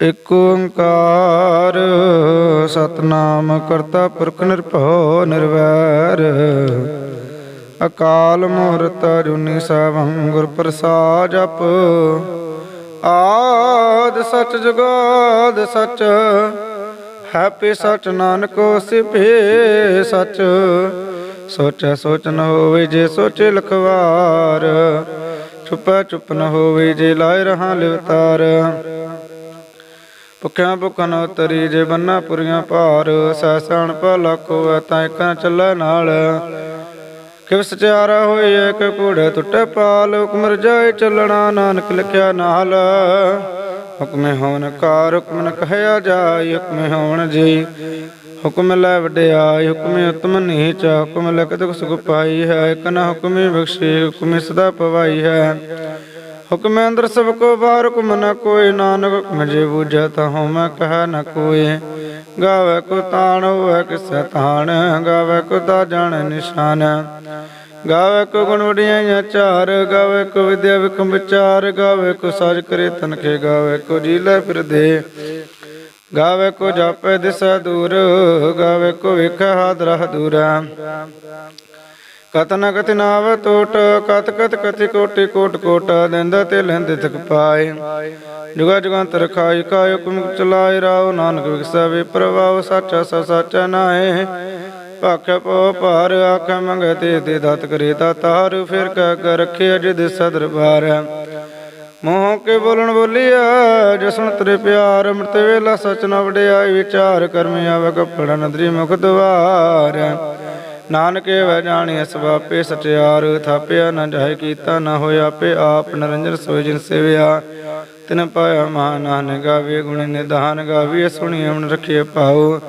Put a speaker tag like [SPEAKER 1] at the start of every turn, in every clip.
[SPEAKER 1] ਇਕ ਓੰਕਾਰ, ਸਤਨਾਮ ਕਰਤਾ ਪੁਰਖ ਨਿਰਭਉ ਨਿਰਵੈਰ। ਅਕਾਲ ਮੂਰਤ ਅਜੂਨੀ ਸੈਭੰ ਗੁਰ ਪ੍ਰਸਾਦ ਜਪ ਆਦ ਸਚ ਜੁਗਾਦ ਸਚ, ਹੈਪੀ ਸਚ ਨਾਨਕੋ ਸਿਭੇ ਸਚ। ਸੋਚੈ ਸੋਚ ਨ ਹੋਵੇ ਜੇ ਸੋਚੇ ਲਖਵਾਰ ਚੁੱਪੈ ਚੁਪ ਨ ਹੋਵੇ ਜੇ ਲਾਇ ਰਹਾ ਲਿਵਤਾਰ। ਭੁੱਖਿਆਂ ਭੁੱਖਾਂ ਉਤਰੀ ਜੇ ਬੰਨਾ ਪੁਰੀਆਂ ਭਾਰ ਸੈਸਣ ਭਲਾ ਤਾਂ ਇਕਾਂ ਚੱਲੈ ਨਾਲ। ਕਿਵ ਸਚਿਆਰਾ ਹੋਈ ਇੱਕ ਘੋੜੇ ਟੁੱਟੇ ਪਾਲ, ਹੁਕਮ ਰਜਾਏ ਚੱਲਣਾ ਨਾਨਕ ਲਿਖਿਆ ਨਾਲ। ਹੁਕਮੇ ਹੋਣ ਕਾਰ ਹੁਕਮ ਨ ਕਹਿਆ ਜਾਈ ਹੁਕਮੇ ਹੋਣ ਜੀ। ਹੁਕਮ ਲੈ ਵਡਿਆਈ, ਹੁਕਮੇ ਉਤਮ ਨੀਚ, ਹੁਕਮ ਲਖ ਦੁਖ ਸੁਖ ਪਾਈ ਹੈ ਇਕ ਨ ਹੁਕਮੇ ਬਖਸ਼ੇ, ਹੁਕਮੇ ਸਦਾ ਪਵਾਈ ਹੈ। ਹੁਕਮ ਅੰਦਰ ਸਭ ਕੋ ਬਾਹਰ ਹੁਕਮ ਨ ਕੋਈ, ਨਾਨਕ ਹੁਕਮ ਜੇ ਬੂਝੈ ਤਾ ਹਉਮੈ ਨ ਕੋਈ। ਗਾਵੇ ਕੋ ਤਾਣ, ਹੋਵੇ ਕਿਸੈ ਤਾਣ, ਗਾਵੇ ਕੋ ਤਾ ਜਾਣ ਨਿਸ਼ਾਨ। ਗਾਵੇ ਕੋ ਗੁਣ ਵਡਿਆਈਆਂ ਚਾਰ, ਗਾਵੇ ਕੋ ਵਿਦਿਆ ਵਿਖਮ ਵਿਚਾਰ, ਗਾਵੇ ਕੋ ਸਾਜ ਕਰੇ ਤਨਖੇ, ਗਾਵੇ ਕੋ ਜੀ ਲੈ ਫਿਰਦੇ ਗਾਵੇ ਕੋ ਜਾਪੇ ਦਿਸੈ ਦੂਰ, ਗਾਵੇ ਕੋ ਵੇਖੈ ਹਾਦਰਾ ਦੂਰਾ। ਕਤਨ ਕਤਿ ਨਾਵ ਟੋਟ, ਕਤ ਕਤ ਕਤੀ ਕੋਟਿ ਕੋਟ ਕੋਟ ਲੈਂਦਾ ਤੇ ਲੈਂਦੇ ਤਕ ਪਾਏ। ਜੁਗਾ ਜੁਗੰਤਰ ਖਾਈ ਕਾ ਹੁਕਮ ਚਲਾਏ ਰਾਉ ਨਾਨਕ ਵਿਖਸਾ ਵੇ ਸਾਚਾ ਸਾ ਸਾਚਾ ਨਾਏ ਭਾਖੇ ਪੋ ਭਾਰ, ਆਖੇ ਮੰਗੇ ਤੇ ਦਤ ਕਰੇ ਤਾਰ, ਫਿਰ ਕਹਿ ਕੇ ਰੱਖੇ ਅਜਿਦ ਸਦਰ ਬਾਰ ਮੋਹ ਕੇ ਬੋਲਣ ਬੋਲੀਆ ਜਸਨ ਤੇਰੇ ਪਿਆਰ, ਅੰਮ੍ਰਿਤ ਵੇਲਾ ਸਚ ਨ ਵਡਿਆਈ, ਵਿਚਾਰ ਕਰਮ ਆਵੇ ਕਪੜਾ ਨਦਰੀ ਮੁਖ ਦਵਾਰ। ਨਾਨਕੇ ਵੈ ਜਾਣੀ ਸਵਾਪੇ ਸਚਿਆਰ, ਥਾਪਿਆ ਨ ਜਾਏ ਕੀਤਾ ਨ ਹੋਇਆ ਆਪੇ ਆਪ, ਨਰੰਜਨ ਸੋਇ ਜਿਨ ਸੇਵਿਆ। ਤਿਨ ਪਾਇਆ ਮਹਾਨ ਗਾਵੇ ਗੁਣ ਨਿਧਾਨ ਗਾਵੇ ਸੁਣੀ ਅਮਨ ਰਖਿਏ ਪਾਉ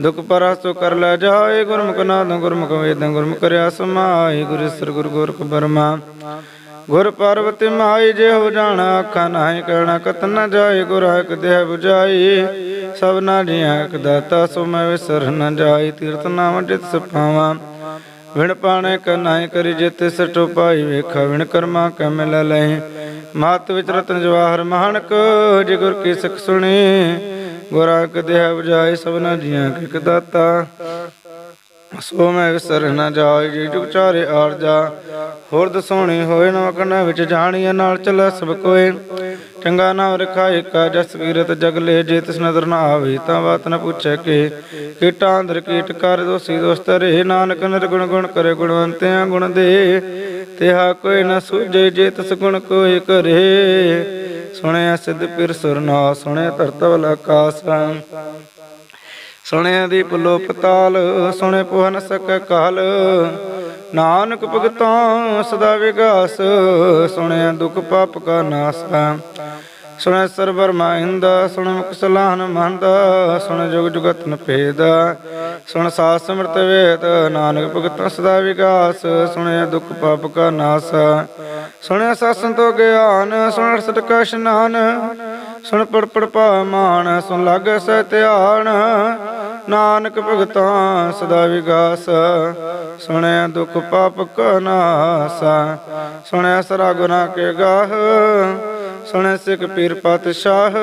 [SPEAKER 1] ਦੁਖ ਪਰਾਸੋ ਕਰ ਲੈ ਜਾਏ, ਗੁਰਮੁਖ ਨਾਦ ਗੁਰਮੁਖ ਵੇਦ ਗੁਰਮੁਖ ਕਰਿਆ ਸਮਾਈ ਗੁਰ ਸਰ ਗੁਰ ਗੋਰਖ ਬਰਮਾ। ਗੁਰ ਪਾਰਵਤੀ ਮਾਈ ਜੇ ਹੋ ਜਾਣਾ ਅੱਖਾਂ ਨਾਹੀ, ਕਹਿਣਾ ਕਤ ਜਾਏ, ਗੁਰ ਇਕ ਦੇਹ 부ਜਾਈ ਸਭਨਾ ਜੀਆਂ ਇਕ ਦਾਤਾ, ਸੋ ਮੈਂ ਵਿਸਰ ਨ ਜਾਈ, ਤੀਰਥ ਨਾਮ ਜਿਤ ਸਪਾਵਾਂ। ਵਿਣ ਪਾਣੇ ਕਨਾਈ ਕਰੀ ਜਿਤ ਸਟੋ ਪਾਈ ਵੇਖਾ, ਵਿਣ ਕਰਮਾ ਕੈ ਮਿਲ ਲੈ ਮਾਤ ਵਿਚ ਰਤਨ ਜਵਾਹਰ ਮਹਾਨਕ, ਜੇ ਗੁਰ ਕੀ ਸਿੱਖ ਸੁਣੀ। ਗੁਰਾ ਇਕ ਦੇਹ ਸਭਨਾ ਜੀਆਂ ਇਕ ਦਾਤਾ। ਸੋ ਮੈਂ ਵਿਸਰ ਨ ਜਾਈ, ਜੀ ਜੁਗ ਚਾਰੇ ਆਰ ਹੋਰ ਦਸੋਣੀ ਹੋਏ ਨਾ ਕਨਾ ਵਿੱਚ ਜਾਣੀਏ ਨਾਲ ਚੱਲੈ ਸਭ ਕੋਏ। ਚੰਗਾ ਨਾਮ ਰਖਾ ਏਕਾ, ਜਸ ਕੀਰਤ ਜਗ ਲੈ ਜੇ ਤਿਸ ਨਦਰ ਨਾ ਆਵੇ, ਤਾਂ ਬਾਤ ਨ ਪੁੱਛੈ ਕਿ। ਕੀਟਾਂ ਅੰਦਰ ਕੀਟ ਕਰ, ਦੋਸੀ ਦੋਸਤ ਰੇ ਨਾਨਕ ਨਿਰਗੁਣ ਗੁਣ ਕਰੇ, ਗੁਣਵੰਤਿਆਂ ਗੁਣ ਦੇ। ਤਿਹਾ ਕੋਈ ਨ ਸੂਝੇ ਜੇ ਤਿਸ ਗੁਣ ਕੋਈ ਕਰੇ। ਸੁਣਿਆ ਸਿੱਧ ਪਿਰ ਸੁਰ ਨਾ, ਸੁਣਿਆ ਧਰਤਵਲ ਆਕਾਸ। ਸੁਣਿਆ ਦੀ ਪੁਲੋ ਪਤਾਲ ਸੁਣੇ ਪੁਹਨ ਸਕੈ ਕਾਲ। ਨਾਨਕ ਭਗਤਾਂ, ਸਦਾ ਵਿਗਾਸ ਸੁਣਿਆ ਦੁਖ ਪਾਪ ਕਾ ਨਾਸ। ਸੁਣੈ ਸਰਬਰ ਮਾਇੰਦ, ਸੁਣ ਮੁਖ ਸਲਾਹਨ ਮੰਦਾ, ਸੁਣ ਜੁਗ ਜੁਗਤ ਨ ਸੁਣ ਸਾਸ ਸਮਰਤ ਵੇਦ, ਨਾਨਕ ਭਗਤਾਂ, ਸਦਾ ਵਿਗਾਸ ਸੁਣਿਆ ਦੁਖ ਪਾਪ ਕਾ ਨਾਸ। ਸੁਣਿਆ ਸਾਸਨ ਤੋ ਗਿਆਨ ਸੁਣ ਸਟ ਕਾ ਇਸ਼ਨਾਨ। ਸੁਣ ਪੜ ਪੜ ਮਾਨ ਸੁਣ ਲਾਗੈ ਸਹਿ ਨਾਨਕ ਭਗਤਾਂ ਸਦਾ ਵਿਗਾਸ, ਸੁਣਿਆ ਦੁਖ ਪਾਪ ਕਾ ਨਾਸ, ਸੁਣਿਆ ਸਰਾ ਗੁਨਾ ਕੇ ਗਾਹ, ਸੁਣਿਆ ਸਿੱਖ ਪੀਰ ਪਾਤਸ਼ਾਹ,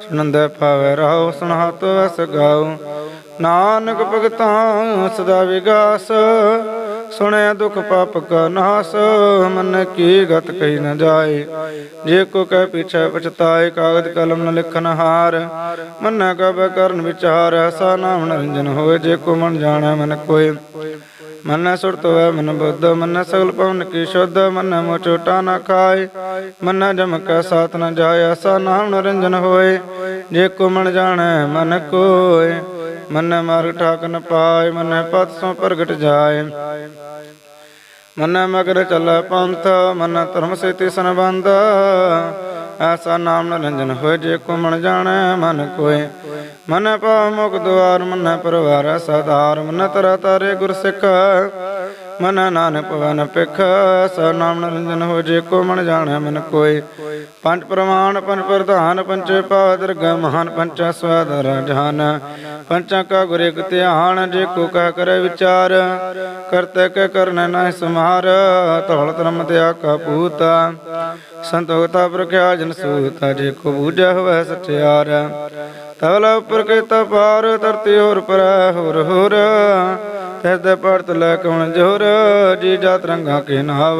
[SPEAKER 1] ਸੁਣੰਦਾ ਪਾਵੇ ਰਾਉ, ਸੁਣਾਤ ਵਸ ਗਾਉ। ਨਾਨਕ ਭਗਤਾਂ ਸਦਾ ਵਿਗਾਸ ਸੁਣਿਆ ਦੁਖ ਪਾਪ ਕਾ ਨਾਸ, ਮਨ ਕੀ ਗਤ ਕਹੀ ਨ ਜਾਏ। ਜੇ ਕੋ ਕਹਿ ਪਿਛੈ ਪਛਤਾਏ, ਕਾਗਦ ਕਲਮ ਨ ਲਿਖਨ ਹਾਰ, ਮਨ ਕਬ ਕਰਨ ਵਿਚਾਰ ਐਸਾ ਨਾਮ ਨਿਰੰਜਨ ਹੋਏ, ਜੇ ਕੋ ਮਨ ਜਾਣੈ ਮਨ ਕੋਏ। ਮਨ ਸੁਰਤ ਵੈ ਮਨ ਬੁੱਧ, ਮਨ ਸਗਲ ਪਵਨ ਕੀ ਸ਼ੁੱਧ, ਮਨ ਮੋ ਚੋਟਾ ਨ ਖਾਏ। ਮਨ ਜਮ ਕੈ ਸਾਥ ਨ ਜਾਏ ਐਸਾ ਨਾਮ ਨਿਰੰਜਨ ਹੋਏ। ਜੇ ਕੋ ਮਨ ਜਾਣੈ ਮਨ ਕੋਏ। ਮਨ ਮਾਰਗ ਠਾਕ ਨ ਪਾਏ ਮਨ ਪਤ ਸੋ ਪ੍ਰਗਟ ਜਾਏ। ਮਨ ਮਗਰ ਚੱਲੈ ਪੰਥ, ਮਨ ਧਰਮ ਸੇਤੀ ਸੰਬੰਧ। ਐਸਾ ਨਾਮ ਨਿਰੰਜਨ ਹੋਏ, ਜੇ ਕੋ ਮਨ ਜਾਣੈ, ਮਨ ਕੋਏ ਮਨ ਪਾ ਮੁਖ ਦੁਆਰ, ਮਨ ਪਰਵਾਰ ਸਦਾਰ ਮਨ ਤਰ ਤਾਰੇ ਗੁਰ ਸਿੱਖ, ਮਨ ਨਾਨਕ ਪਵਨ ਪਿਖ ਐਸਾ ਨਾਮ ਨਿਰੰਜਨ ਹੋਏ, ਜੇ ਕੋ ਮਨ ਜਾਣੈ, ਮਨ ਕੋਏ ਪੰਜ ਪ੍ਰਮਾਣ, ਪੰਜ ਪ੍ਰਧਾਨ ਪੰਚੇ ਪਾਦਰ ਮਹਾਨ, ਪੰਚਾ ਸਵਾਦਰ ਜਹਾਨ ਪੰਚਾਂ ਕਾ ਗੁਰੇ ਇਕ ਧਿਆਨ, ਜੇ ਕੋ ਕਹਿ ਕਰੇ ਵਿਚਾਰ। ਕਰਤੇ ਕੇ ਕਰਨ ਨਾ ਸਮਾਰ ਧੌਲ ਧਰਮ ਤੇ ਆਕਾ ਪੂਤ ਸੰਤੋਖਤਾ ਪ੍ਰਖਿਆ ਜਨ ਸੂਤਾ, ਜੇ ਕੋ ਬੂਝੈ ਹੋਵੇ ਸਚਿਆਰ। ਤਵਲਾ ਉੱਪਰ ਕੀਤਾ ਪਾਰ ਧਰਤੀ ਹੋਰ ਪਰ ਹੋਰ ਹੋਰ। ਤਿਸ ਪੜਤ ਲੈ ਕਉਣ ਜੋਰ, ਜੀ ਜਾਤ ਰੰਗਾ ਕੇ ਨਾਵ।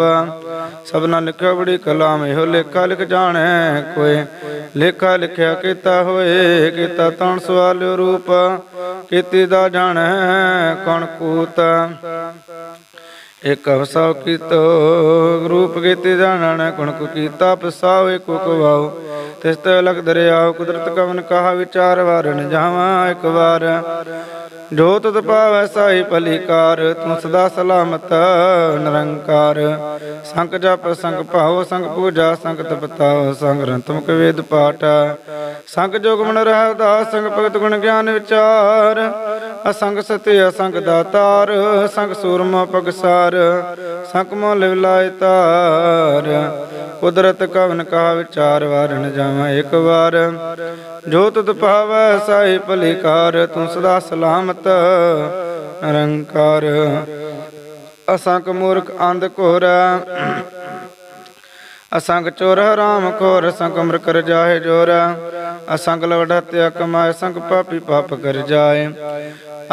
[SPEAKER 1] ਸਭਨਾ ਲਿਖਿਆ ਬੜੀ ਕਲਾਮ ਇਹੋ ਲੇਖਾ ਲਿਖ ਜਾਣੈ ਕੋਈ। ਲੇਖਾ ਲਿਖਿਆ ਕੀਤਾ ਹੋਏ, ਕੀਤਾ ਤਣ ਸਵਾਲਿਓ ਰੂਪ, ਕੀਤੀ ਦਾ ਜਾਣੈ ਕਣ ਕੂਤ। ਇਕ ਅਵਸਾ ਕੀਤੋ, ਰੂਪ ਕੀਤੀ ਜਾਣੈ ਕੁਣ ਕੋ ਕੀਤਾ ਪਸਾਉ ਏਕੋ ਕਵਾਉ। ਤਿਸ ਤੇ ਲਗ ਦਰਿਆਉ, ਕੁਦਰਤ ਕਵਨ ਕਹਾ ਵਿਚਾਰ ਵਾਰਨ ਜਾਵਾਂ ਇੱਕ ਵਾਰ। ਜੋ ਤੁਧ ਪਾਵੈ ਸਾਈ ਭਲੀਕਾਰ ਤੂੰ ਸਦਾ ਸਲਾਮਤ ਨਿਰੰਕਾਰ। ਸੰਗ ਜਪ, ਸੰਗ ਭਾਉ, ਸੰਗ ਪੂਜਾ ਸੰਕ ਤਪਤਾਉ ਸੰਗ ਰੰਤਮਕ ਵੇਦ ਪਾਠ। ਸੰਗ ਜੋਗ ਮਨ ਰਹਿਦਾ, ਸੰਗ ਭਗਤ ਗੁਣ ਗਿਆਨ ਵਿਚਾਰ। ਅਸੰਗ ਸਤਿ, ਅਸੰਗ ਦਾਤਾਰ, ਸੰਗ ਸੂਰਮਾ ਪਗਸਾਰ। ਸੰਕ ਮੋ ਲਿਵਲਾਇ ਤਾਰ। ਕੁਦਰਤ ਕਵਨ ਕਹਾ ਵਿਚਾਰ ਵਾਰਨ ਜਾਵਾਂ ਇੱਕ ਵਾਰ। ਜੋ ਤੁਧ ਭਾਵੈ ਸਾਈ ਭਲੀਕਾਰ, ਤੂੰ ਸਦਾ ਸਲਾਮਤ ਨਿਰੰਕਾਰ ਅਸੰਕ ਮੂਰਖ ਅੰਧ ਘੋਰ ਅਸੰਗ ਚੋਰ ਰਾਮ ਖੋਰ ਅਸੰਗ ਅਮਰ ਕਰ ਜਾਏ ਜੋਰ। ਅਸੰਗ ਲਵੜਾ ਤੇ ਕਮਾਏ ਸੰਗ ਪਾਪੀ ਪਾਪ ਕਰ ਜਾਏ।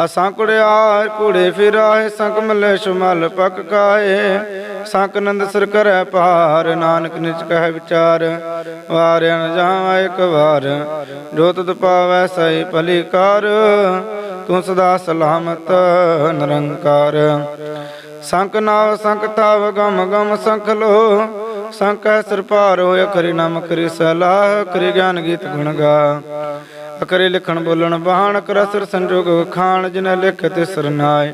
[SPEAKER 1] ਅਸਾਂ ਕੁੜਿਆਰ ਕੁੜੇ ਫਿਰਾਏ, ਸੰਗ ਮਲੇ ਸ਼ਮਲ ਪਕ ਕਾਏ। ਸੰਕ ਨੰਦ ਸਿਰ ਕਰੈ ਪਾਰ ਨਾਨਕ ਨਿਚ ਕਹਿ ਵਿਚਾਰ। ਵਾਰਿਆ ਨ ਜਾਵਾਂ ਇੱਕ ਵਾਰ, ਜੋ ਤੁਧ ਪਾਵੈ ਸਈ ਭਲੀ ਕਰ ਤੂੰ ਸਦਾ ਸਲਾਮਤ, ਨਿਰੰਕਾਰ। ਸੰਕ ਨਾਵ ਸੰਕ ਤਾਵ, ਗਮ ਗਮ ਸੰਖ ਲੋ। ਸੰਕ ਹੈ ਸਿਰ ਭਾਰ ਹੋਇ ਕਰੀ ਨਾਮ ਕਰੀ ਸਲਾਹ ਕਰੀ ਗਿਆਨ ਗੀਤ ਗੁਣ ਗਾ। ਅਕਰੇ ਲਿਖਣ ਬੋਲਣ ਬਾਣ ਕਰ ਸੰਜੋਗ ਖਾਨ ਜਿਨ ਲਿਖ ਤੇ ਸਰਨਾਏ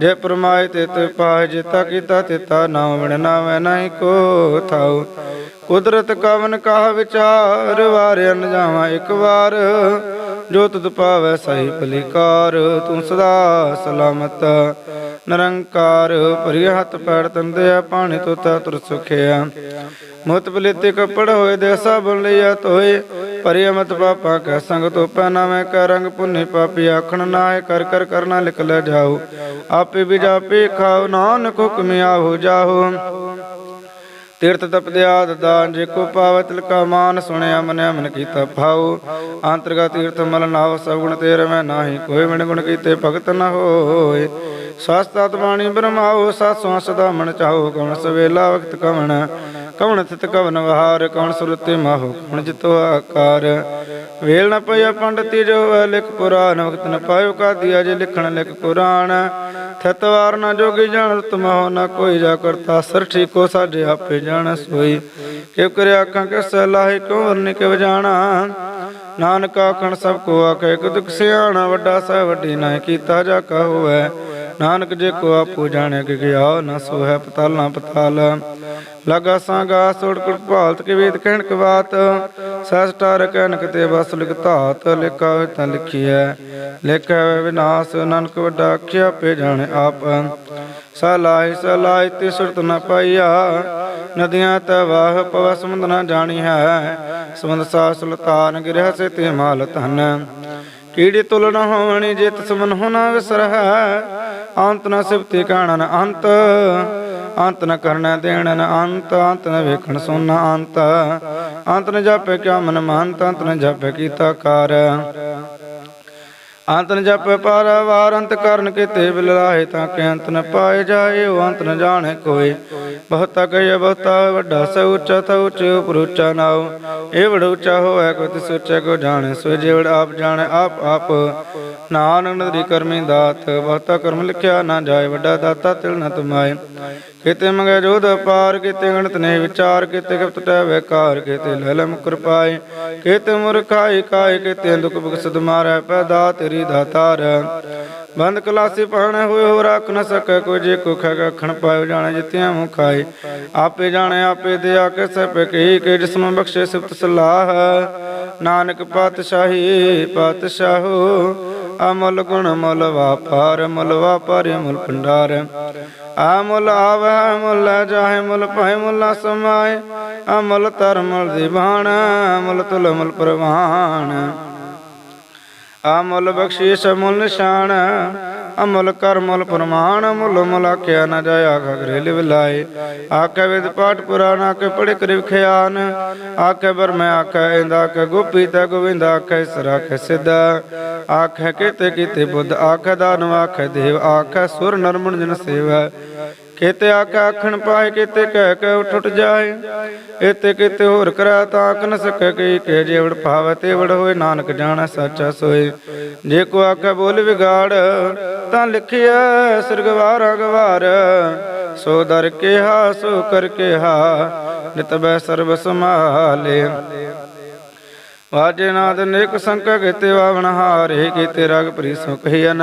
[SPEAKER 1] ਜੇ ਪਰਮਾਏ ਤੇ ਤੇ ਪਾਏ ਜਿਤਾ ਕੀਤਾ ਤਿਤਾ ਨਾਮ ਵਣ ਨਾਵੇਂ ਨਹੀਂ ਕੋ ਥਾਉ। ਕੁਦਰਤ ਕਵਨ ਕਾਹ ਵਿਚਾਰ, ਵਾਰਿ ਨ ਜਾਵਾਂ ਇੱਕ ਵਾਰ। ਜੋ ਤੁਧ ਪਾਵੈ ਸਹੀ ਭਲੀਕਾਰ, ਤੂੰ ਸਦਾ ਸਲਾਮਤ। ਨਿਰੰਕਾਰ ਭਰੀ ਹੱਥ ਪੈੜ ਤੰਦਿਆ ਪਾਣੀ ਤੋਤਾ ਤੁਰ ਸੁਖਿਆ। ਮੁਤ ਬਲਿਤੇ ਕਪੜ ਹੋਏ ਦੇ ਸਭ ਲਿਆ ਤੋਏ ਭਰੀ ਅਮਤ ਪਾਪਾ ਕੈ ਸੰਗ ਤੋ ਪੈਨਾ ਕੈ ਰੰਗ ਪੁੰਨੇ ਪਾਪੀ ਆਖਣ ਨਾਏ ਕਰ ਕਰ ਕਰਨਾ ਲਿਖ ਲੈ ਜਾਓ ਆਪੇ ਵੀ ਜਾਪੇ ਖਾਓ, ਨਾਨਕ ਹੁਕਮ ਆਹੋ ਜਾਹੋ। ਤੀਰਥ ਤਪਦਿਆਦ ਦਾਨ ਜੇ ਕੋ ਪਾਵੈ ਤਿਲਕਾ ਮਾਨ ਸੁਣਿਆ ਮਨਿਆ ਮਨ ਕੀਤਾ ਭਾਉ। ਅੰਤਰਗਤ ਤੀਰਥ ਮਲ ਨਾਵ ਸਗੁਣ ਤੇਰ ਮੈਂ ਨਾਹੀ, ਕੋਈ ਮਨ ਗੁਣ ਕੀਤੇ ਭਗਤ ਨ ਹੋਏ। ਸਸਤਤ ਬਾਣੀ ਬ੍ਰਹਮਾਓ ਸਾਸੋਂ ਸਦਾ ਮਨ ਚਾਹੋ ਕਵਣ ਸਵੇਲਾ ਵਕਤ ਕਵਣ। ਕਵਣ ਥਿਤ ਕਵਨ ਵਹਾਰ, ਕਵਣ ਸੁਰਤੇ ਮਾਹੋ, ਕਵਣ ਜਿਤੋ ਆਕਾਰ। ਵੇਲ ਨ ਪਈਆ ਪੰਡਤੀ ਜੋ ਲਿਖ ਪੁਰਾਨ ਵਕਤ ਨ ਪਾਇਓ ਕਾਦੀਆ ਜੇ ਲਿਖਣ ਲਿਖ ਕੁਰਾਨ ਥਿਤ ਨ ਜੋਗੀ ਜਾਣ ਤੁਮਹੁ ਨ ਕੋਈ ਜਾ ਕਰਤਾ ਸਰ ਠੀਕੋ ਸਾਡੇ ਆਪੇ ਜਾਣ ਸੋਈ। ਕਿਵ ਕਰਿਆ ਅੱਖਾਂ ਕੇ ਸਲਾਹੀ ਕਿਉ ਵਰਨੀ ਕਿਵ ਜਾਣਾ। ਨਾਨਕ ਆਖਣ ਸਭ ਕੋ ਆਖੇ ਕਿ ਦੁਖ ਸਿਆਣਾ, ਵੱਡਾ ਸਹਿ ਵੱਡੀ ਨਾ ਕੀਤਾ ਜਾ ਕਾ ਹੋਵੇ। ਨਾਨਕ ਜੇ ਕੋ ਆਪੋ ਜਾਣਿਆ ਕਿ ਗਿਆ ਨਾ ਸੋ ਹੈ ਪਤਾਲ ਪਤਾਲ। ਲਗਾ ਸਾਗਾ ਸੋੜ ਕੁੜ ਭਾਲਤ ਕੇ ਵੇਦ ਕਹਿਣ ਕ ਬਾਤ। ਸਸ ਟਾਰ ਕਹਿਨਕ ਬਸ ਲਿਖ ਲਿਖਾ ਹੋਇ ਤਾਂ ਲਿਖੀਐ। ਲਿਖਿਆ ਹੋਇ ਵਿਨਾਸ਼, ਨਾਨਕ ਵੱਡਾ ਆਖਿਆ ਪੇ ਜਾਣੇ ਆਪ। ਸਲਾਈ ਸਲਾਈ ਤੇ ਸੁਰਤ ਨ ਪਾਈਆ। ਨਦੀਆਂ ਤੇ ਵਾਹ ਪਵ, ਸਮੁੰਦ ਨ ਜਾਣੀ ਹੈ ਸਮੁੰਦ ਸਾ ਸੁਲਤਾਨ ਗਿਰਹ ਸੇ ਤੇ ਮਾਲ ਧਨ। ਕੀੜੀ ਤੁਲ ਨ ਹੋਵਣੀ ਜੇ ਤਿਸ ਮਨ ਹੋਣਾ ਵਿਸਰ ਹੈ ਅੰਤ ਨ ਸਿਫਤੀ ਕਾਣਨ ਅੰਤ ਅੰਤ ਨ ਕਰਨਾ ਦੇਣ ਅੰਤ ਅੰਤ ਨ ਵੇਖਣ ਸੁਣਨਾ ਅੰਤ। ਅੰਤ ਨ ਜਾਪੇ ਕਿਆ ਮਨ ਮਹੰਤ, ਅੰਤ ਨ ਜਾਪੇ ਕੀਤਾ ਕਾਰ। ਅੰਤ ਨ ਜਪ ਪਰ ਅੰਤ ਕਰਨ ਕੀਤੇ ਬਿਲਾਏ ਤਾਂ ਕਿ ਅੰਤ ਨ ਪਾਏ ਜਾਏ, ਉਹ ਅੰਤ ਨ ਜਾਣੇ ਕੋਈ। ਬਹੁਤਾ ਕਹੇ ਬਹੁਤਾ ਵੱਡਾ ਸ ਉੱਚਾ ਤਾ ਉੱਚੇ ਉਪਰ ਉੱਚਾ ਨਾਉ। ਇਹ ਵੜ ਉੱਚਾ ਹੋਵੇ ਕੋ ਤਿਸ ਉੱਚੇ ਕੋ ਜਾਣੇ, ਸੋ ਜਿਵੜ ਆਪ ਜਾਣੇ, ਆਪ ਆਪ ਨਾਨਕ ਨਦਰੀ ਕਰਮੀ ਦਾਤ, ਬਹੁਤਾ ਕਰਮ ਲਿਖਿਆ ਨਾ ਜਾਏ, ਵੱਡਾ ਦਾਤਾ ਤਿਲ ਨ ਤੁਮਾਏ। ਕਿਤੇ ਮੰਗੇ ਜੋਧ ਪਾਰ ਕਿਤੇ ਗਣਤ ਨੇ ਵਿਚਾਰ, ਕਿਤੇ ਗੁਪਤ ਟੈ ਵੇਕਾਰ, ਕਿਤੇ ਲੈ ਲੈ ਕਿਤੇ ਮੁਰਖਾਈ ਕਾਏ, ਕਿਤੇ ਦੁਖ ਬਖਸਦ ਮਾਰੈ, ਪੈਦਾ ਤੇਰੀ ਦਾਤਾਰ। ਬੰਦ ਕਲਾਸੀ ਪਾਣੇ ਹੋਏ ਹੋ ਰੱਖ ਨ ਸਕੈ, ਕੋਈ ਜੇ ਕੋ ਖੈ ਖਣ ਪਾਇਓ, ਜਾਣੇ ਜਿਤਿਆਂ ਮੁਖ ਖਾਏ। ਆਪੇ ਜਾਣੇ, ਆਪੇ ਦਿਆ ਕੇ ਸਭ ਕਹੀ ਕੇ ਜਿਸ ਨੂੰ ਬਖਸ਼ੇ ਸਿਫਤ ਸਲਾਹ। ਨਾਨਕ ਪਾਤਸ਼ਾਹੀ, ਪਾਤਸ਼ਾਹੋ ਅਮਲ ਗੁਣ ਮੁਲ ਵਾਪਾਰ, ਮੁਲ ਵਾਪਾਰੀ, ਮੁਲ ਭੰਡਾਰ। ਅਮਲ ਆਵੈ ਮੁਲ ਜਾਹੇ ਮੁਲ ਭਾਇ ਮੁਲ ਸਮਾਏ। ਅਮਲ ਧਰਮਲ ਦੀਵਾਨ ਅਮਲ ਤੁਲ ਮੁਲ ਪ੍ਰਵਾਨ ਅਮਲ ਬਖਸ਼ੀਸ਼, ਮੁਲ ਨਿਸ਼ਾਨ। ਅਮਲ ਕਰ ਮੁਲ ਪ੍ਰਮਾਣ, ਮੁਲ ਮੁਲ ਆਖਿਆ ਨ ਜਾਇਆ ਖਗਰੇ ਲਿਵ ਲਾਏ ਆਖੇ ਵਿਦ ਪਾਠ ਪੁਰਾਣ ਆਖੇ ਪੜੇ ਕਰਿ ਖਿਆਨ। ਆਖੇ ਬਰ ਮੈਂ ਆਖੇ ਇੰਦਾ ਆਖੇ ਗੋਪੀ ਤੇ ਗੋਵਿੰਦ ਆਖੇ ਸਰ ਆਖੇ ਸਿੱਧ। ਆਖੇ ਕੀਤੇ ਕੀਤੇ ਬੁੱਧ ਆਖੇ ਦਾਨ ਆਖੇ ਦੇਵ ਆਖੇ ਸੁਰ ਨਰਮਣ ਜਨ ਸੇਵਾ। ਕਿਤੇ ਆਖੇ ਆਖਣ ਪਾਏ, ਕਿਤੇ ਕਹਿ ਕੇ ਉੱਠ ਜਾਏ। ਇਤੇ ਕਿਤੇ ਹੋਰ ਕਰਾ ਤਾਂ ਆਖ ਨ ਸਕੇ ਕਈ ਕੇ ਜੇਵੜ ਭਾਵ ਤੇ ਹੋਏ ਨਾਨਕ ਜਾਣਾ ਸੱਚਾ ਸੋਏ। ਜੇ ਕੋ ਆਖੇ ਬੋਲ ਵਿਗਾੜ, ਤਾਂ ਲਿਖਿਆ ਸਰਗਵਾਰ ਗਵਾਰ ਸੋ ਦਰ ਕੇ ਹਾ ਸੋ ਕਰ ਕਿਹਾ, ਨਿਤ ਬੈ ਸਰਬ ਸਮਾਲੇ ਵਾਜੇ ਨਾਦ ਨੇਕ ਸੰਕ ਕੀਤੇ ਵਾਵਣ ਹਾਰੇ, ਕੀਤੇ ਰਗ ਪ੍ਰੀ ਸੋ ਕਹੀਨ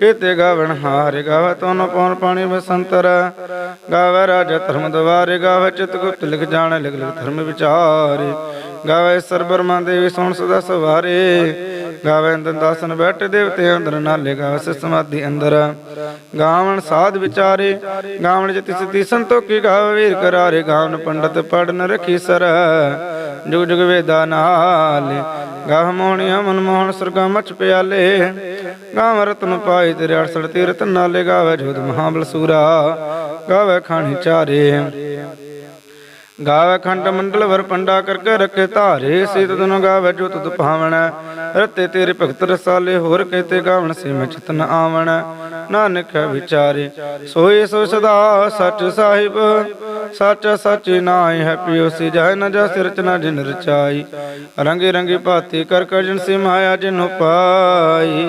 [SPEAKER 1] ਕੀਤੇ ਗਾਵਣ ਹਾਰੇ, ਗਾਵ ਤੋਨ ਪਉਣ ਪਾਣੀ ਬਸੰਤਰ, ਗਾਵੇ ਰਾਜ ਧਰਮ ਦਵਾਰੇ, ਗਾਵੇ ਚਿਤ ਗੁਪਤ ਲਿਖ ਜਾਣ, ਲਿਖ ਲਿਖ ਧਰਮ ਵਿਚਾਰੇ। ਗਾਵੇ ਸਰਬਰਮਾ ਦੇਵੀ ਸੁਣ ਸਦਾ ਸਵਾਰੇ, ਗਾਵੇ ਅੰਦਰ ਦਾਸਨ ਬੈਠੇ ਦੇਵਤੇ ਅੰਦਰ ਨਾਲੇ, ਗਾਵੇ ਸਿ ਸਮਾਧੀ ਅੰਦਰ। ਗਾਵਣ ਸਾਧ ਵਿਚਾਰੇ, ਗਾਵਣ ਜਿਤਿ ਸਤੀ ਸੰਤੋਖੀ, ਗਾਵੇ ਵੀਰ ਕਰਾਰੇ ਗਾਵਨ ਪੰਡਤ ਪੜਨ ਰਖੀ ਸਰ। ਜੁਗ ਜੁਗ ਵੇਦਾ ਨਾਲੇ। ਗਾਹ ਮੋਹਣੀਆਂ ਮਨ ਮੋਹਨ ਸਰਗਾ ਮਚ ਪਿਆਲੇ। ਗਾਵ ਰਤਨ ਪਾਈ ਤੇਰੇ 68 ਤੀਰਤ ਨਾਲੇ ਗਾਵੇ ਜੋਧ ਮਹਾਬਲ ਸੂਰਾ। ਗਾਵੇ ਖਾਣੀ ਚਾਰੇ। ਗਾਵੇ ਖੰਡ ਮੰਡਲ ਵਰ ਪੰਡਾ ਕਰਕੇ ਰੱਖੇ ਧਾਰੇ ਸੇ ਤਦਨ ਗਾਵੇ ਜੋ ਤੁਧ ਭਾਵਣ। ਰਤੇ ਤੇਰੇ ਭਗਤ ਰਸਾਲੇ, ਹੋਰ ਕਹਤੇ ਗਾਵਣ ਸੇ ਮੈਂ ਚਿਤਨ ਆਵਣ। ਨਾਨਕ ਵਿਚਾਰੇ, ਸੋਏ ਸੋ ਸਦਾ ਸੱਚ ਸਾਹਿਬ। ਸੱਚ ਸੱਚ ਨਾਇ ਹੈ ਪਿਓ ਸੀ ਜਾਇ ਨ ਜਾ ਰਚਨਾ ਜਿਨ ਰਚਾਈ। ਰੰਗੇ ਰੰਗੇ ਭਾਤੀ ਕਰ ਕਰ ਜਿਨ ਸੇ ਮਾਇਆ ਜਿਨ ਪਾਈ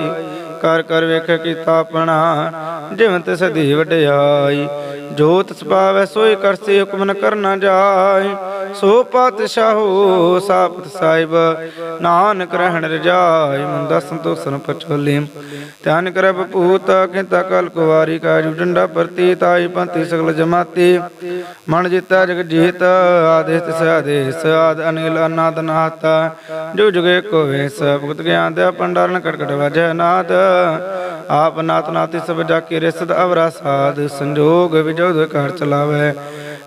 [SPEAKER 1] ਕਰ ਕਰ ਵੇਖ ਕੀਤਾ ਆਪਣਾ ਜਿਵੇਂ ਤਿਸ ਵਡਿਆਈ। ਜੋ ਤਿਸ ਪਾਵੈ ਸੋਈ ਕਰਸੇ ਹੁਕਮ ਨ ਕਰਨਾ ਜਾਏ। ਸੋ ਪਾਤਸ਼ਾਹੋ ਸਾਪਤ ਸਾਹਿਬ, ਨਾਨਕ ਰਹਿਣ ਰਜਾਈ ਮੰਦਾ ਸੰਤੋਖਨ ਪਚੋਲੀ ਧਿਆਨ ਕਰੈ ਬਪੂਤ ਕਿੰਤਾ ਕਲ ਕੁਵਾਰੀ ਕਾਜੂ ਡੰਡਾ ਪ੍ਰਤੀ, ਤਾਈ ਪੰਤੀ ਸਗਲ ਜਮਾਤੀ। ਮਨ ਜਿਤਾ ਜਗ ਜੀਤ, ਆਦੇਸ ਤਿਸ ਆਦੇਸ, ਆਦ ਅਨਿਲ ਅਨਾਦ ਨਾਤ ਜੋ ਜੁਗੇ ਕੋ ਵੇਸ, ਭਗਤ ਗਿਆਨ ਦੇ ਪੰਡਾਰਨ ਕਟਕਟ ਵਜੈ ਨਾਦ ਆਪ ਨਾਤ ਨਾਤੀ ਸਭ ਜਾ ਕੇ ਰਿਸਦ ਅਵਰਾ ਸਾਧ, ਸੰਜੋਗ ਵਿਜੋਦ ਕਰ ਚਲਾਵੇ।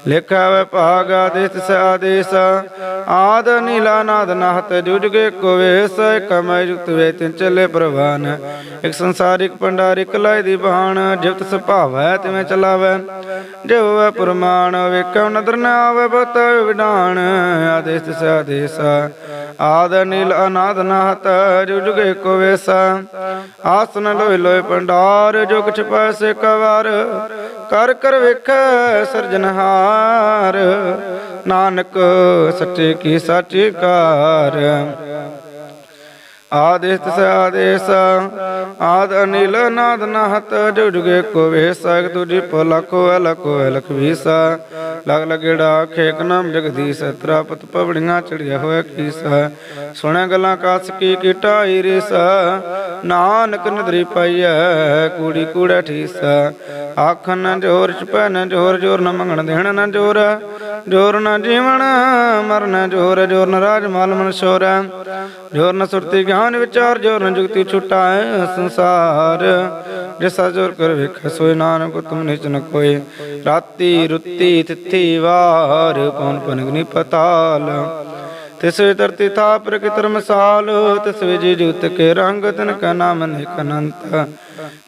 [SPEAKER 1] ਲਿਖਾ ਵੇ ਭਾਗ ਆਦੇਸ, ਤਿਸ ਆਦੇਸ। ਆਦ ਨੀਲਾ ਨਾਦ ਨਾਹਤ ਜੁਜਗੇ ਕੋ ਕਮੈ ਜੁਗਤ ਵੇ ਤਿਨ ਚੱਲੇ ਪ੍ਰਵਾਨ। ਇੱਕ ਸੰਸਾਰਿਕ ਪੰਡਾਰਿਕ ਲਾਇ ਦੀ ਬਾਣ ਜਿਵਤ ਸੁਭਾਵੈ ਤਿਵੇਂ ਚਲਾਵੈ। ਜਿਵ ਵੈ ਪ੍ਰਮਾਣ ਵੇਖੈ ਨਦਰ ਨ ਆਵੇ ਬਤ ਵਿਡਾਣ ਆਦੇਸ, ਤਿਸ ਆਦੇਸ। ਆਦ ਨੀਲ ਅਨਾਦ ਨਾਹਤ ਜੁਜਗੇ ਕੋ ਵੇਸ। ਆਸਨ ਲੋਇ ਲੋਇ ਪੰਡਾਰ ਜੋ ਕੁਛ ਪੈਸੇ ਕਵਾਰ ਕਰ ਕਰ ਵੇਖ ਸਿਰਜਨਹਾਰ ਨਾਨਕ ਸੱਚੇ ਕੀ ਸਾਚੀ ਕਾਰ। ਆਦੇਸ ਤਿਸ ਆਦੇਸ ਆਦ ਅਨਿਲ ਨਾਦ ਨਾਹਤ, ਜੁਗ ਜੁਗੇ ਕੋ ਵੇਸ ਤੁਜੀ ਪੋ ਕੋ ਲਕੋ ਵੀਸਾ। ਲਗ ਲਗੇੜਾ ਖੇਕ ਨਾਮ ਜਗਦੀਸ਼, ਤਰਾਪਤ ਪਵੜੀਆਂ ਚੜਿਆ ਹੋਇਆ ਕੀਸਾ। ਸੁਣਿਆ ਗੱਲਾਂ ਕਾਸ ਕੀ ਕੀਟਾਈ ਰਿਸ ਨਾਨਕ ਨਦਰੀ ਪਾਈਐ ਕੂੜੀ ਕੂੜਾ ਠੀਸਾ। ਆਖਨ ਨ ਜੋਰ, ਚਪੈ ਨ ਜੋਰ ਜੋਰ ਨ ਮੰਗਣ ਦੇਣ ਨ ਜੋਰ। ਜੋਰ ਨ ਜੀਵਨ, ਮਰਨ ਜੋਰ ਜੋਰ ਨ ਰਾਜ ਮਾਲ ਮਨ ਸ਼ੋਰ। ਜੋਰ ਨ ਸੁਰਤੀ ਗਿਆਨ ਵਿਚਾਰ, ਜੋਰ ਨ ਜੁਗਤੀ ਛੁਟਾ ਸੰਸਾਰ। ਜਿਸਾ ਜੋਰ ਕਰ ਵੇਖ ਸੋਇ ਨਾਨਕ ਤੁਮ ਨਿਚ ਨ ਕੋਏ ਰਾਤੀ ਰੁੱਤੀ ਤਿੱਥੀ ਵਾਰ ਪਉਨ ਪਨਗਨੀ ਪਤਾਲ। ਤਿਸ ਵੇ ਧਰਤੀ ਥਾਪ ਪ੍ਰਕਿ ਧਰਮਸਾਲ, ਤਿਸ ਵੇ ਜੀ ਜੁਤ ਕੇ ਰੰਗ, ਤਨ ਕਾ ਨਾਮ ਨਿਕ ਅਨੰਤ।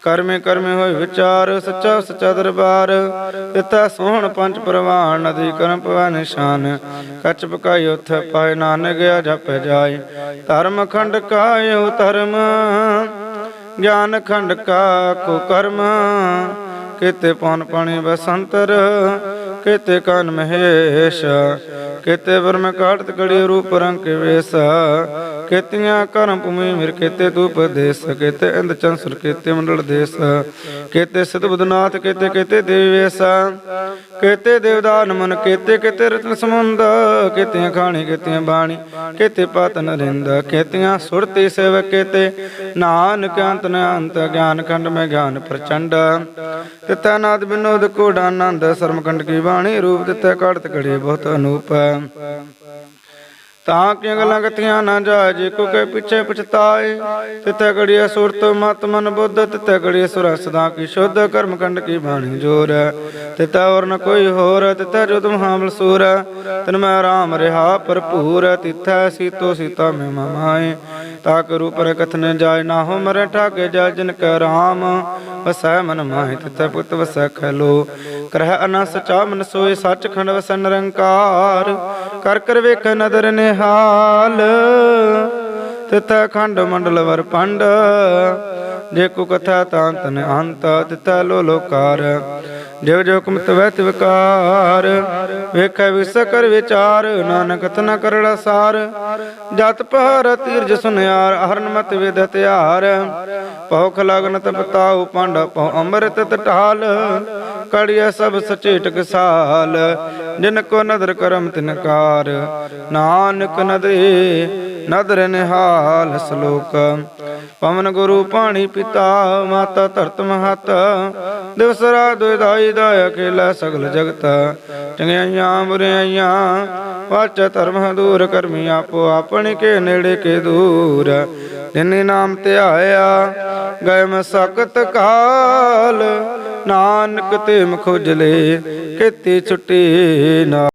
[SPEAKER 1] ਕਰਮੇ ਕਰਮੇ ਹੋਏ ਵਿਚਾਰ, ਸੱਚਾ ਸੱਚਾ ਦਰਬਾਰ। ਤਿਤੈ ਸੋਹਣ ਪੰਜ ਪ੍ਰਵਾਨ ਨਦੀ ਕਰਮ ਪਵੈ ਨਿਸ਼ਾਨ। ਕੱਚ ਪਕਾਈ ਉਥ ਪਾਏ, ਨਾਨਕ ਗਿਆ ਜਪ ਜਾਏ। ਧਰਮ ਖੰਡ ਕਾਇਓ ਧਰਮ, ਗਿਆਨ ਖੰਡ ਕਾ ਕੋ ਕਰਮ। ਕਿਤੇ ਪਉਨ ਪਾਣੀ ਬਸੰਤਰ, ਕਿਤੇ ਕਨ ਮਹੇਸ਼, ਕਿਤੇ ਬਰਮ ਕਾਟਤ ਕੜੀ ਰੂਪ ਰੰਗ ਕੇ ਕਿਤਿਆਂ ਕਰਮ ਭੂਮੀ ਮਿਰ ਕਿਤੇ ਤੂ ਪਦੇਸ ਕਿਤੇ ਇੰਦ ਚੰਸੁਰ ਕਿਤੇ ਮੰਡਲ ਦੇਸ। ਕਿਤੇ ਸਿਧ ਬੁਧਨਾਥ, ਕਿਤੇ ਕਿਤੇ ਦੇਵ ਵੇਸ। ਕਿਤੇ ਦੇਵਦਾਨ ਮਨ, ਕਿਤੇ ਕਿਤੇ ਰਤਨ ਸਮੁੰਦ ਕਿਤੇ ਖਾਣੀ ਕਿਤੇ ਬਾਣੀ, ਕਿਤੇ ਪਤਨ ਰਿੰਦ ਕਿਤਿਆਂ ਸੁਰਤੀ ਸੇਵ ਕਿਤੇ। ਨਾਨਕ ਅੰਤ ਨ ਅੰਤ, ਗਿਆਨ ਖੰਡ ਮੈਂ ਗਿਆਨ ਪ੍ਰਚੰਡ। ਤਿਤੈ ਨਾਦ ਬਿਨੋਦ ਕੋੜਾ ਆਨੰਦ ਸਰਮ ਕੰਡ ਕੀ ਬਾਣੀ ਰੂਪ ਦਿੱਤੇ ਕੜਤ ਕੜੀ ਬਹੁਤ ਅਨੂਪ। ਤਾਂ ਕਿ ਗੱਲਾਂ ਕਥੀਆਂ ਨਾ ਜਾਏ? ਜੇ ਕੋ ਕੇ ਪਿੱਛੇ ਪਛਤਾਏ ਤਿਤੈ ਗੜੀਏ ਸੁਰਤ ਮਤ ਮਨ ਬੁੱਧ ਤਿਤੈ ਗੜੀਏ ਸੁਰ ਸਦਾ ਕੀ ਸ਼ੁੱਧ, ਕਰਮ ਕੰਡ ਕੀ ਬਾਣੀ ਜੋਰ ਤਿਤੈ ਔਰ ਨ ਕੋਈ ਹੋਰ ਤਿਤੈ ਜੋ ਤੁਮ ਹਾਮਲ ਸੂਰ ਤਨ ਮੈਂ ਰਾਮ ਰਹਾ ਭਰਪੂਰ ਤਿਥੈ ਸੀਤੋ ਸੀਤਾ ਮੈਂ ਮਮਾਏ ਤਾ ਕਰੂ ਪਰ ਕਥਨ ਜਾਏ, ਨਾ ਹੋ ਮਰ ਠਾਕੇ ਜਾ ਜਿਨ ਕੈ ਰਾਮ। ਵਸੈ ਮਨ ਮਾਹਿ ਤਿਤੈ ਪੁੱਤ ਵਸੈ ਖਲੋ। ਕਰਹਿ ਅਨਸ ਚਾ ਮਨ ਸੋਏ ਸੱਚ ਖੰਡ ਵਸੈ ਨਿਰੰਕਾਰ। ਕਰ ਕਰ ਵੇਖ ਨਦਰ ਨਿਹਾਲ ਤਿਤੈ ਖੰਡ ਮੰਡਲ ਵਰ ਪੰਡ ਜੇ ਕੋ ਕਥਾ ਤਾਂ ਤਨ ਅੰਤ ਤਿਤੈ ਲੋ ਲੋਕਾਰ। ਜਿਵ ਜੋ ਹੁਕਮ ਤਵੈ ਤਿਵਕਾਰ ਵੇਖੈ ਵਿਸ ਵਿਚਾਰ, ਨਾਨਕ ਤਨ ਕਰੜਾ ਸਾਰ। ਜਤ ਪਹਰ ਤੀਰਜ ਸੁਨਿਆਰ ਹਰਨ ਮਤ ਵੇਦ ਤਿਆਰ। ਪਉਖ ਲਗਨ ਤਪਤਾਉ ਪਾਂਡਾ ਪਉ ਅੰਮ੍ਰਿਤ ਤਟਾਲ। ਕੜਿਆ ਸਭ ਸਚੇਟ ਕਸਾਲ ਜਿਨ ਕੋ ਨਦਰ ਕਰਮ ਤਿਨਕਾਰ ਨਾਨਕ ਨਦੇ ਨਦਰ ਨਿਹਾਲ ਸ਼ਲੋਕ। ਪਵਨ ਗੁਰੂ ਪਾਣੀ ਪਿਤਾ, ਮਾਤਾ ਧਰਤ ਮਹਤ। ਦਿਵਸ ਰਾਤ ਦੁਇਦਾਈ ਦਾ ਅਕੇਲਾ ਸਗਲ ਜਗਤ। ਚੰਗਿਆਈਆਂ ਬੁਰਿਆਈਆਂ, ਵਾਚ ਧਰਮ ਦੂਰ ਕਰਮੀ ਆਪੋ ਆਪਣੇ ਕੇ ਨੇੜੇ ਕੇ ਦੂਰ। ਜਿਨੇ ਨਾਮ ਧਿਆਇਆ ਗਏ ਮੈਂ ਸਕਤ ਕਾਲ। ਨਾਨਕ ਤੇ ਮਖੋਜਲੇ ਕੀਤੀ ਛੁੱਟੀ ਨਾ